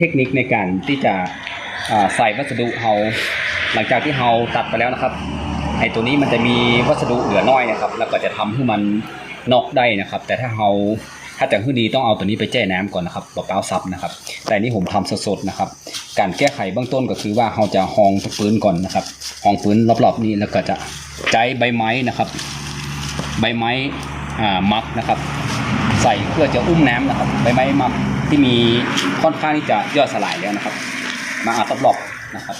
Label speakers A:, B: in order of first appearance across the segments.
A: เทคนิคในการที่จะใส่วัสดุเฮาหลังจากที่เฮาตัดไปแล้วนะครับไอตัวนี้มันจะมีวัสดุเหลือน้อยนะครับ แล้วก็จะทำให้มันนอกได้นะครับ แต่ถ้าเฮาถ้าจะให้ดีต้องเอาตัวนี้ไปแช่น้ำก่อนนะครับเปล่าซับนะครับ แต่นี่ผมทำสดๆนะครับ การแก้ไขเบื้องต้นก็คือว่าเราจะหองปืนก่อนนะครับหองปืนรอบๆนี้แล้วก็จะใจใบไม้นะครับ ใบไม้มักนะครับ ใส่เพื่อจะอุ้มน้ำนะครับ ใบไม้มัก ที่มีค่อนข้างที่จะย่อยสลายแล้วนะครับ มาอัดรอบๆนะครับ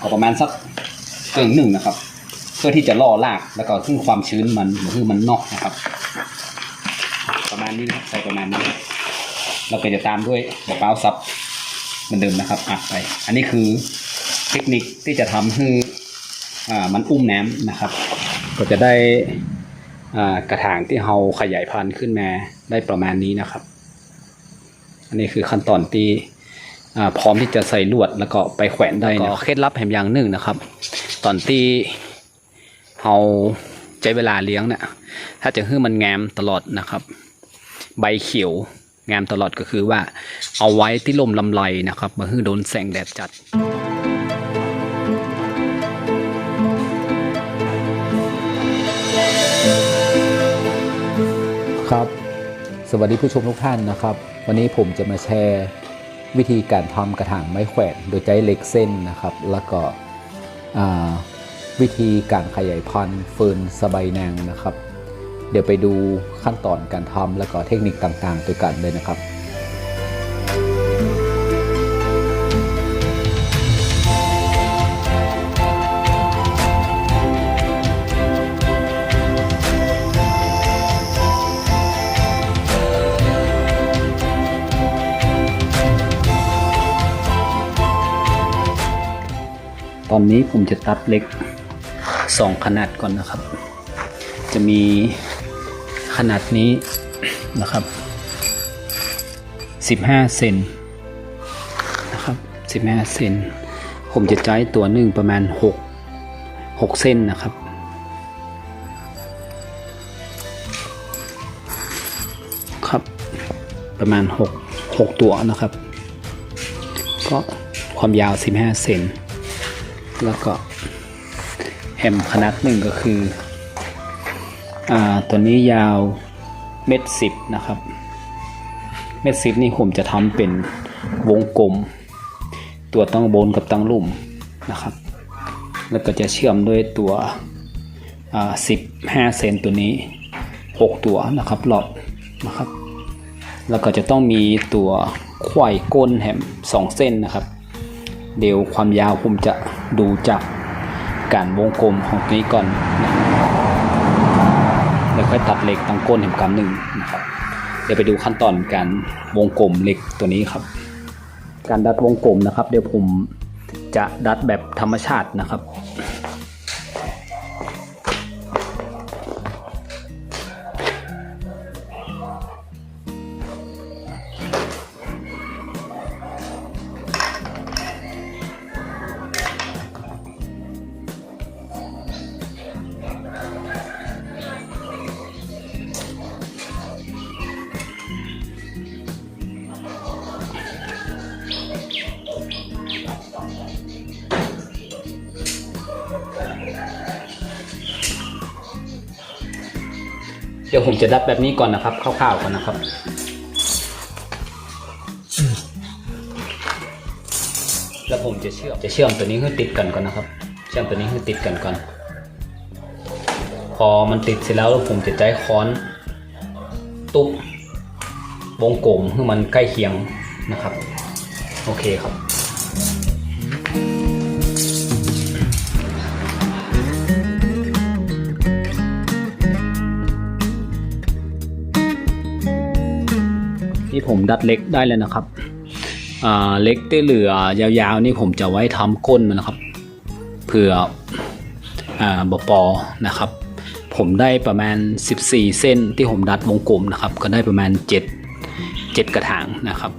A: ก็ประมาณสักเกินหนึ่งนะครับ เพื่อที่จะล่อรากแล้วก็ขึ้นความชื้นมันหรือมันนอกนะครับ ประมาณนี้นะครับใส่ประมาณนี้แล้วก็จะตามด้วยมะพร้าซับเหมือนเดิมนะครับอัดไป อันนี้คือเทคนิคที่จะทำให้อ่ามันอุ้มน้ำนะครับ ก็จะได้อ่ากระถางที่เราขยายพันธุ์ขึ้นมาได้ประมาณนี้นะครับ อันนี้คือขั้นตอนที่พร้อมที่จะใส่ลวดแล้วก็ไปแขวนได้นะเคล็ดลับแห่งอย่างหนึ่งนะครับ ตอนที่เราใช้เวลาเลี้ยงเนี่ยถ้าจะให้มันงามตลอดนะครับ ใบเขียวงามตลอดก็คือว่าเอาไว้ที่ลมลำไรนะครับมาให้โดนแสงแดดจัด
B: สวัสดีผู้ชมทุกท่านนะครับ วันนี้ผมจะมาแชร์วิธีการทำกระถางไม้แขวนโดยใช้เหล็กเส้นนะครับ แล้วก็วิธีการขยายพันธุ์เฟิร์นสบายนางนะครับ เดี๋ยวไปดูขั้นตอนการทำแล้วก็เทคนิคต่างๆด้วยกันเลยนะครับ
A: ตอนนี้ผมจะตัดเล็กสองขนาดก่อนนะครับ จะมีขนาดนี้นะครับสิบห้าเซนนะครับสิบห้าเซน ผมจะใช้ตัวหนึ่งประมาณหกหกเส้นนะครับครับประมาณหกหกตัวนะครับ ก็ความยาว 15 เซน แล้วก็แฮมขนาดหนึ่งก็คืออ่าตัวนี้ยาวเม็ดสิบนะครับ เม็ดสิบนี่ผมจะทำเป็นวงกลม ตัวตั้งบนกับตั้งลุ่มนะครับ แล้วก็จะเชื่อมด้วยตัวอ่าสิบห้าเซนตัวนี้หกตัวนะครับรอบนะครับ แล้วก็จะต้องมีตัวไขว้ก้นแหมสองเส้นนะครับ เดี๋ยวความยาวผมจะดูจากการวงกลมของตัวนี้ก่อนนะแล้วค่อยตัดเหล็กตั้งก้นเหมกำหนึ่งนะครับเดี๋ยวไปดูขั้นตอนการวงกลมเหล็กตัวนี้ครับ การดัดวงกลมนะครับ เดี๋ยวผมจะดัดแบบธรรมชาตินะครับ เดี๋ยวผมจะดัดแบบนี้ก่อนนะครับคร่าวๆก่อนนะครับ แล้วผมจะเชื่อมจะเชื่อมตัวนี้ให้ติดกันก่อนนะครับ เชื่อมตัวนี้ให้ติดกันก่อน พอมันติดเสร็จแล้วผมจะใช้ค้อนตุ๊บวงกลมให้มันใกล้เคียงนะครับ โอเคครับี่ผมดัดเล็กได้เลยนะครับเล็กที่เหลือยาวๆนี่ผมจะไว้ทำก้นมันนะครับ เผื่ออ่าบปอนะครับ ผมได้ประมาณ 14 เส้นที่ผมดัดวงกลมนะครับ ก็ได้ประมาณ 7 7 กระถางนะครับ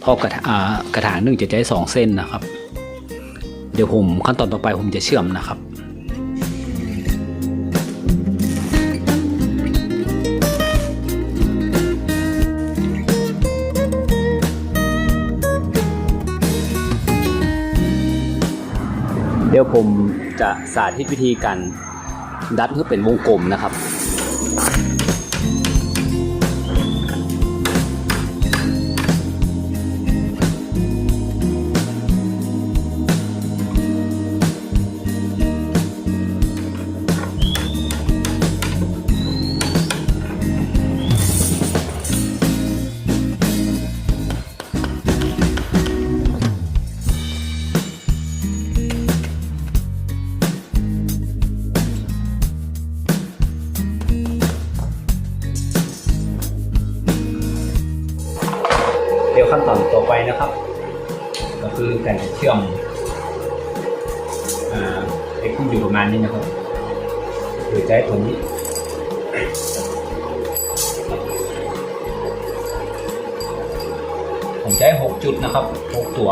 A: เพราะกระถาอ่ากระถางหนึ่งจะใช้สองเส้นนะครับ เดี๋ยวผมขั้นตอนต่อไปผมจะเชื่อมนะครับ เดี๋ยวผมจะสาธิตวิธีการดัดเพื่อเป็นวงกลมนะครับ ผมใช้หกจุดนะครับหกตัว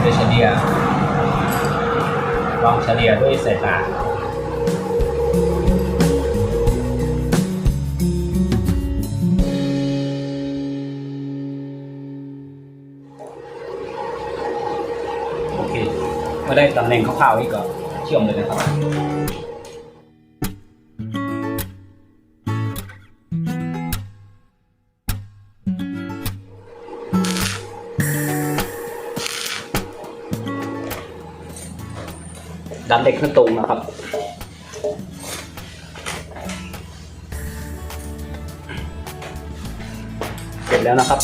A: โดยเฉลี่ยลองเฉลี่ยด้วยสายตาโอเคเมื่อได้ตำแหน่งคร่าวๆนี่ก็เชื่อมเลยนะครับ ดันเหล็กขึ้นตรงนะครับ เสร็จแล้วนะครับ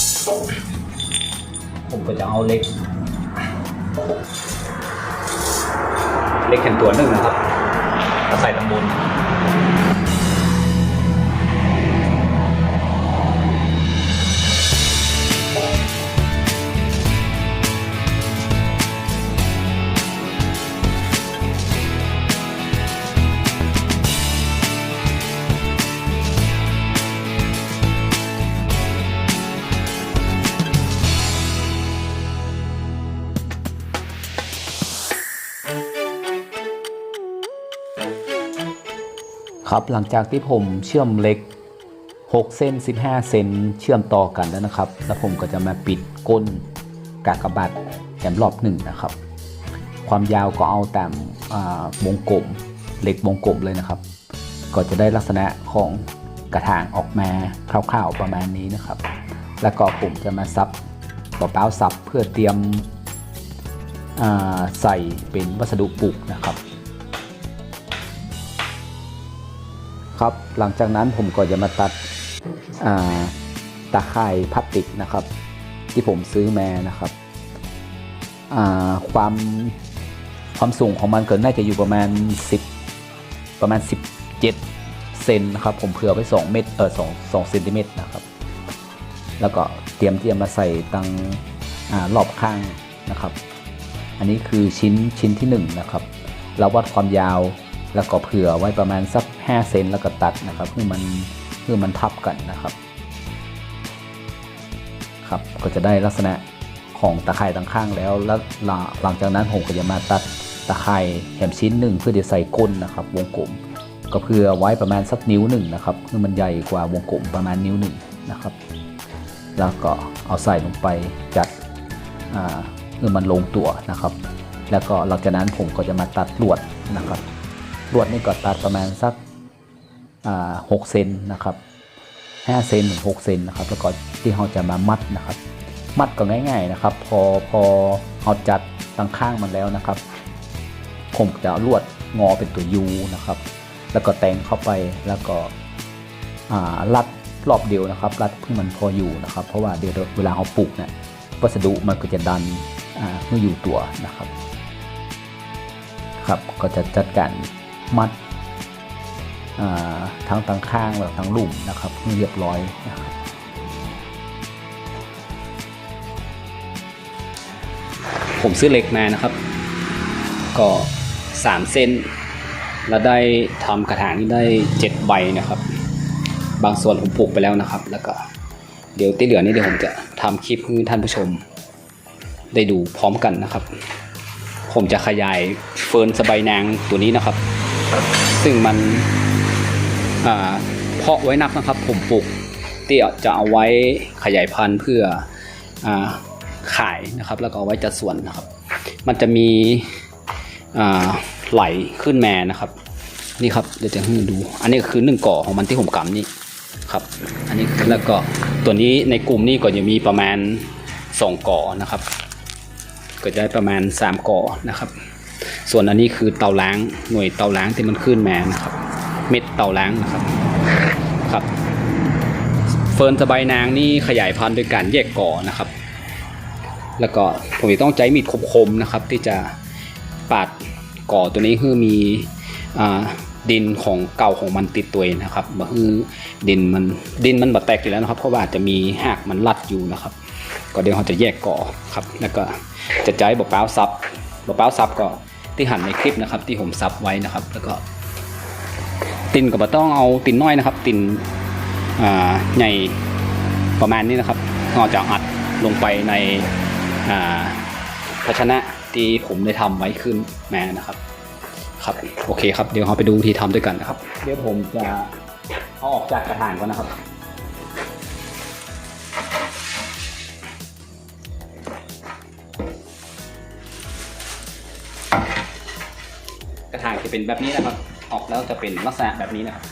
A: ผมก็จะเอาเหล็กเล็กแข็งตัวหนึ่งนะครับใส่ตำบน
B: ครับหลังจากที่ผมเชื่อมเหล็ก 6 เส้น 15 เซนเชื่อมต่อกันแล้วนะครับ แล้วผมก็จะมาปิดก้นกากบาทแถมรอบหนึ่งนะครับ ความยาวก็เอาตามอ่วงกลมเหล็กวงกลมเลยนะครับ ก็จะได้ลักษณะของกระถางออกมาคร่าวๆประมาณนี้นะครับ แล้วก็ผมจะมาซับเปล่าซับเพื่อเตรียมใส่เป็นวัสดุปลูกนะครับ ครับ หลังจากนั้นผมก็จะมาตัดอ่าตาข่ายพลาสติกนะครับ ที่ผมซื้อมานะครับความความสูงของมันเกิดน่าจะอยู่ประมาณ 10 ประมาณ 17เซนนะครับ ผมเผื่อไว้2เมตรเออ2 2เซนติเมตรนะครับ แล้วก็เตรียมที่จะมาใส่ตังอรอบข้างนะครับ อันนี้คือชิ้นชิ้นที่1นะครับ เราวัดความยาว แล้วก็เผื่อไว้ประมาณสัก 5 เซนแล้วก็ตัดนะครับเพื่อมันเพื่อมันทับกันนะครับครับก็จะได้ลักษณะของตะไคร่ตั้งข้างแล้วแล้วหลังจากนั้นผมก็จะมาตัดตะไคร่แถมชิ้นหนึ่งเพื่อจะใส่ก้นนะครับ วงกลม ก็เพื่อไว้ประมาณสักนิ้วหนึ่งนะครับเพื่อมันใหญ่กว่าวงกลมประมาณนิ้วหนึ่งนะครับ แล้วก็เอาใส่ลงไปจัดอ่าเพื่อมันลงตัวนะครับ แล้วก็หลังจากนั้นผมก็จะมาตัดลวดนะครับ ลวดนี่ก็ตัดประมาณสักหกเซนนะครับห้าเซนถึงหกเซนนะครับแล้วก็ที่เราจะมามัดนะครับ มัดก็ง่ายๆนะครับ พอพอเอาจัดตั้งข้างมันแล้วนะครับ ผมจะลวดงอเป็นตัวยูนะครับ แล้วก็แต่งเข้าไปแล้วก็รัดรอบเดียวนะครับ รัดเพื่อมันพออยู่นะครับ เพราะว่าเดี๋ยวเวลาเอาปลูกเนี่ยวัสดุมันก็จะดันเมื่ออยู่ตัวนะครับ ครับก็จะจัดการ มัดอ่าทั้งตั้งข้างและทั้งลุ่มนะครับให้เรียบร้อยนะครับ
A: ผมซื้อเหล็กมานะครับ ก็สามเส้น แล้วได้ทำกระถางนี้ได้เจ็ดใบนะครับ บางส่วนผมปลูกไปแล้วนะครับ แล้วก็เดี๋ยวที่เหลือนี่เดี๋ยวผมจะทำคลิปให้ท่านผู้ชม ได้ดูพร้อมกันนะครับ ผมจะขยายเฟิร์นสบายนางตัวนี้นะครับ ซึ่งมันเพาะไว้นักนะครับ ผมปลูกที่จะเอาไว้ขยายพันธุ์เพื่ออขายนะครับ แล้วก็เอาไว้จัดสวนนะครับ มันจะมีไหลขึ้นแมานะครับ นี่ครับเดี๋ยวจะให้ดู อันนี้คือหนึ่งก่อของมันที่ผมกำนี่ครับ อันนี้แล้วก็ตัวนี้ในกลุ่มนี้ก็จะมีประมาณสองก่อนะครับ ก็จะได้ประมาณสามก่อนะครับ ส่วนอันนี้คือเตาล้างหน่วยเตาล้างที่มันขึ้นมานะครับ เม็ดเตาล้างนะครับครับเฟิร์นสบายนางนี่ขยายพันธุ์โดยการแยกก่อนะครับ แล้วก็ผมจะต้องใช้มีดคมๆนะครับ ที่จะปาดก่อตัวนี้คือมีอ่าดินของเก่าของมันติดตัวนะครับบ่คือดินมันดินมันบาดแตกอยู่แล้วนะครับ เพราะว่าจะมีหากมันรัดอยู่นะครับ ก็เดี๋ยวเราจะแยกก่อครับ แล้วก็จะใช้บะเป้าซับบะเป้าซับก็ ที่หั่นในคลิปนะครับ ที่ผมซับไว้นะครับ แล้วก็ตินก็บ่ต้องเอาตินน้อยนะครับ ตินใหญ่ประมาณนี้นะครับเราจะอัดลงไปในภาชนะที่ผมได้ทำไว้ขึ้นมานะครับ ครับโอเคครับเดี๋ยวเราไปดูวิธีทำด้วยกันนะครับ เดี๋ยวผมจะเอาออกจากกระถางก่อนนะครับ กระถางจะเป็นแบบนี้นะครับ ออกแล้วจะเป็นลักษณะแบบนี้นะครับ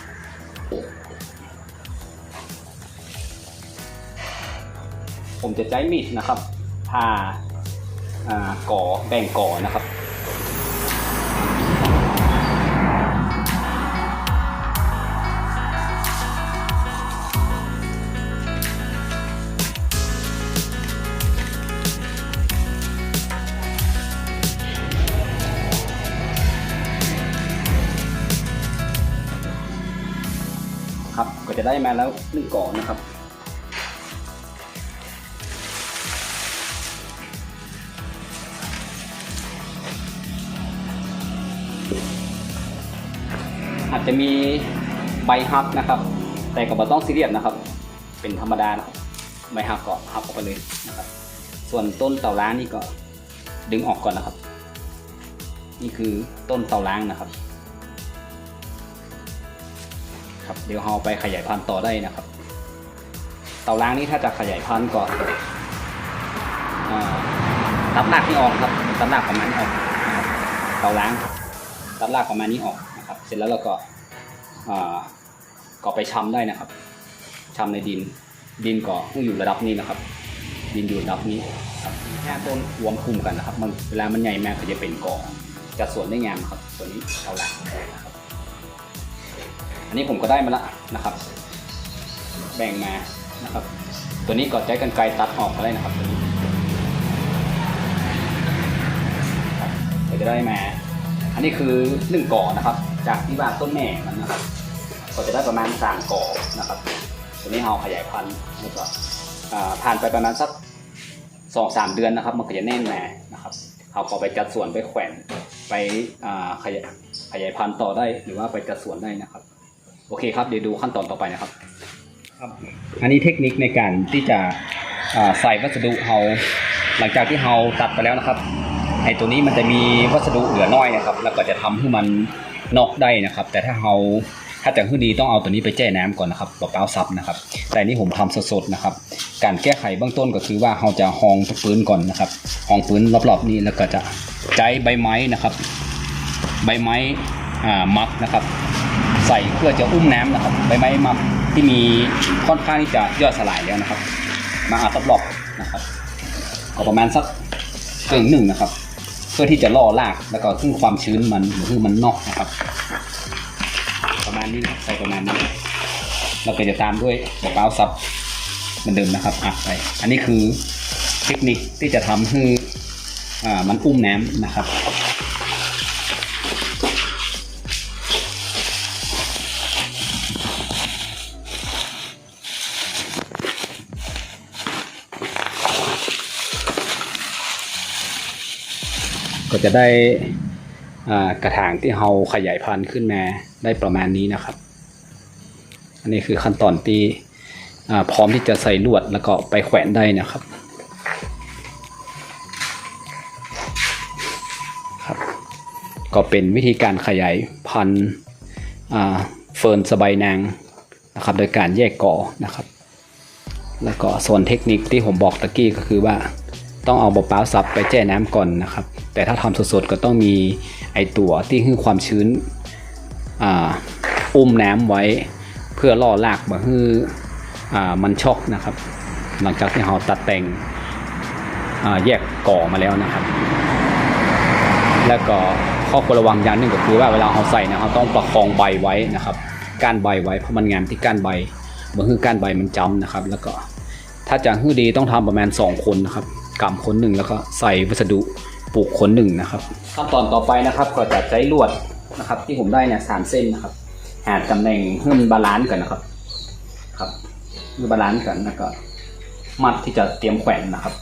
A: ผมจะใช้มีดนะครับผ่าอ่าก่อแบ่งก่อนะครับ ก็จะได้มาแล้วหนึ่งก่อนนะครับ อาจจะมีใบฮักนะครับ แต่ก็บ่ต้องซีเรียสนะครับ เป็นธรรมดานะครับใบฮักก็ฮักออกไปเลยนะครับ ส่วนต้นเต่าล้างนี่ก็ดึงออกก่อนนะครับ นี่คือต้นเต่าล้างนะครับ ครับเดี๋ยวเราไปขยายพันธุ์ต่อได้นะครับ เต่าล้างนี่ถ้าจะขยายพันธุ์ก่อนอ่าตัดรากนี่ออกครับตัดรากประมาณนี้ออกเต่าล้างตัดรากประมาณนี้ออกนะครับ เสร็จแล้วเราก็อ่าก็ไปชำได้นะครับชำในดินดินก็ต้องอยู่ระดับนี้นะครับ ดินอยู่ระดับนี้ครับแค่ต้นรวมคุมกันนะครับ มันเวลามันใหญ่แม่ก็จะเป็นกอจัดสวนได้งามครับตัวนี้เต่าล้างนะครับ อันนี้ผมก็ได้มาแล้วนะครับ แบ่งมานะครับ ตัวนี้ก็ใช้กันไกรตัดออกมาได้นะครับตัวนี้ครับก็จะได้มา อันนี้คือหนึ่งก่อนะครับ จากที่ว่าต้นแม่มันนะครับ ก็จะได้ประมาณสามก่อนะครับ ตัวนี้เราขยายพันธุ์แล้วก็อ่าผ่านไปประมาณสักสองสามเดือนนะครับ มันก็จะแน่นมานะครับเราก็ไปจัดส่วนไปแขวนไปอ่าขยายขยายพันธุ์ต่อได้หรือว่าไปจัดส่วนได้นะครับ โอเคครับเดี๋ยวดูขั้นตอนต่อไปนะครับครับอันนี้เทคนิคในการที่จะอ่าใส่วัสดุเฮาหลังจากที่เฮาตัดไปแล้วนะครับไอ้ตัวนี้มันจะมีวัสดุเหลือน้อยนะครับ แล้วก็จะทำให้มันนอกได้นะครับ แต่ถ้าเฮาถ้าจะให้ดีต้องเอาตัวนี้ไปแช่น้ำก่อนนะครับเปล่าๆซับนะครับ แต่อันนี่ผมทำสดๆนะครับ การแก้ไขเบื้องต้นก็คือว่าเราจะหองปืนก่อนนะครับหองปืนรอบๆนี้แล้วก็จะใช้ใบไม้นะครับ ใบไม้อ่ามักนะครับ ใส่เพื่อจะอุ้มน้ำนะครับใบไม้มักที่มีค่อนข้างที่จะย่อยสลายแล้วนะครับ มาอัดรอบๆนะครับก็ประมาณสักเกินหนึ่งนะครับ เพื่อที่จะล่อรากแล้วก็ซึ่งความชื้นมันหรือมันนอกนะครับ ประมาณนี้นะใส่ประมาณนี้เราก็จะตามด้วยบะเป้าซับเหมือนเดิมนะครับอะไป อันนี้คือเทคนิคที่จะทำให้อ่ามันอุ้มน้ำนะครับ จะได้กระถางที่เราขยายพันธุ์ขึ้นมาได้ประมาณนี้นะครับ อันนี้คือขั้นตอนที่พร้อมที่จะใส่ลวดแล้วก็ไปแขวนได้นะครับครับ ก็เป็นวิธีการขยายพันธุ์เฟิร์นสบายนางนะครับ โดยการแยกกอนะครับ แล้วก็ส่วนเทคนิคที่ผมบอกตะกี้ก็คือว่า ต้องเอาบะเป้าซับไปแช่น้ำก่อนนะครับ แต่ถ้าทำสดๆก็ต้องมีไอตัวที่ให้ความชื้นอุ้มน้ำไว้ เพื่อล่อลากมาให้อ่ามันช็อกนะครับ หลังจากที่เราตัดแต่งแยกก่อมาแล้วนะครับ แล้วก็ข้อควรระวังอย่างหนึ่งก็คือว่าเวลาเราใส่นะเราต้องประคองใบไว้นะครับก้านใบไว้เพราะมันงามที่ก้านใบเมื่อคือก้านใบมันจำนะครับ แล้วก็ถ้าจะให้ดีต้องทำประมาณ 2 คนนะครับ กำคนหนึ่งแล้วก็ใส่วัสดุปลูกคนหนึ่งนะครับขั้นตอนต่อไปนะครับก็จะใช้ลวดนะครับ ที่ผมได้เนี่ยสามเส้นนะครับ หาตำแหน่งให้มันบาลานซ์กันนะครับครับคือบาลานซ์กันแล้วก็มัดที่จะเตรียมแขวนนะครับ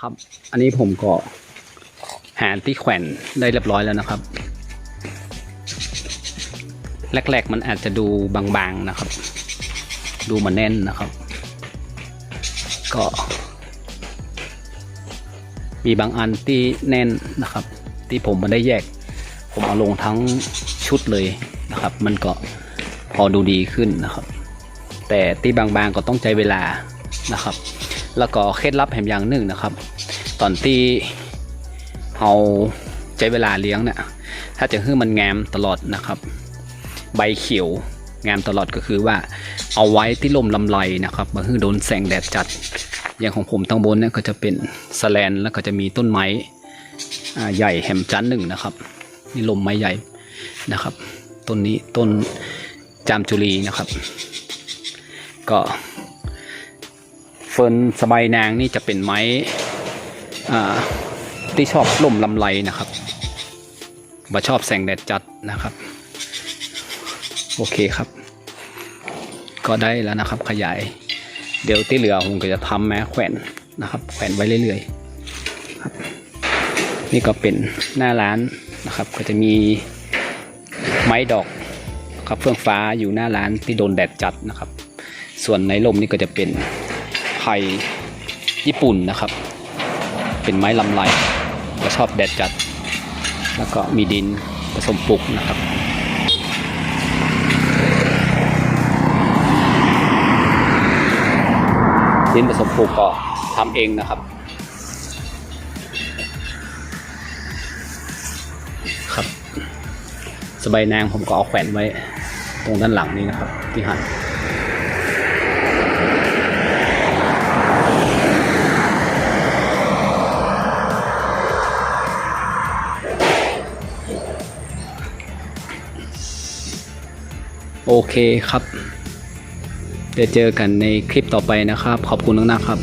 A: ครับ อันนี้ผมก็ หาที่แขวนได้เรียบร้อยแล้วนะครับ แรกๆมันอาจจะดูบางๆนะครับ ดูมันแน่นนะครับ ก็ มีบางอันที่แน่นนะครับ ที่ผมมาได้แยก ผมเอาลงทั้งชุดเลยนะครับ มันก็พอดูดีขึ้นนะครับ แต่ที่บางๆก็ต้องใจเวลานะครับ แล้วก็เคล็ดลับแห่งอย่างหนึ่งนะครับ ตอนที่ เอาใจเวลาเลี้ยงเนี่ยถ้าจะให้มันงามตลอดนะครับ ใบเขียวงามตลอดก็คือว่าเอาไว้ที่ลมลำไรนะครับมาให้โดนแสงแดดจัด อย่างของผมตั้งบนเนี่ยก็จะเป็นสแลนแล้วก็จะมีต้นไม้ใหญ่แหมจันหนึ่งนะครับนี่ลมไม้ใหญ่นะครับต้นนี้ต้นจามจุลีนะครับ ก็เฟิร์นสบายนางนี่จะเป็นไม้อ่า ที่ชอบล่มลำไรนะครับว่าชอบแสงแดดจัดนะครับ โอเคครับ ก็ได้แล้วนะครับ ขยาย เดี๋ยวที่เหลือผมก็จะทำแม้แขวนนะครับ แขวนไว้เรื่อยๆครับนี่ก็เป็นหน้าร้านนะครับ ก็จะมีไม้ดอกครับเฟื่องฟ้าอยู่หน้าร้านที่โดนแดดจัดนะครับ ส่วนในร่มนี่ก็จะเป็นไผ่ญี่ปุ่นนะครับ เป็นไม้ลำไร ชอบแดดจัด แล้วก็มีดินผสมปลูกนะครับดินผสมปลูกก็ทำเองนะครับ ครับ สบายนางผมก็เอาแขวนไว้ ตรงด้านหลังนี้นะครับ ที่หัน โอเคครับ เดี๋ยวเจอกันในคลิปต่อไปนะครับ ขอบคุณมากๆครับ